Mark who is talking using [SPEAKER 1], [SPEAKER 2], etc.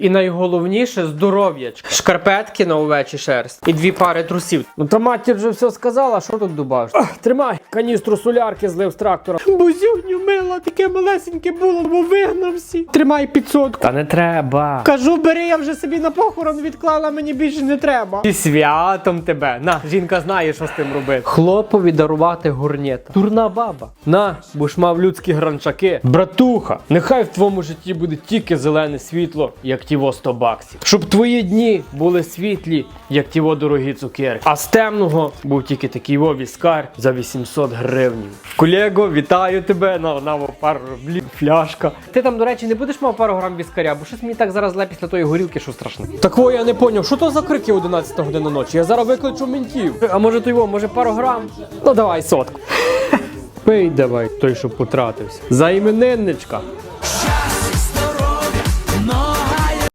[SPEAKER 1] І найголовніше здоров'ячка. Шкарпетки на овечі шерсть і дві пари трусів. Ну та матір вже все сказала, що тут дубаш? Тримай, каністру солярки злив з трактора. Бузюню мила, таке малесеньке було, бо вигнав всі. Тримай підсотку. Та не треба. Кажу, бери, я вже собі на похорон відклала, мені більше не треба. І святом тебе. На, жінка знає, що з тим робити. Хлопові дарувати гурнєта. Дурна баба. На, бо ж мав людські гранчаки. Братуха, нехай в твоєму житті буде тільки зелене світло, як тіво 100 баксів. Щоб твої дні були світлі, як тіво дорогі цукерки. А з темного був тільки такий во віскар за 800 гривнів. Колего, вітаю тебе на, на пару рублів, фляшка. Ти там, до речі, не будеш мав пару грам віскаря, бо щось мені так зараз зле після тої горілки, що страшно. Так во, я не поняв, що то за крики 11 година ночі? Я зараз викличу ментів. А може то його, може пару грам? Ну давай сотку. Пий давай, той, що потратився. За іменинничка.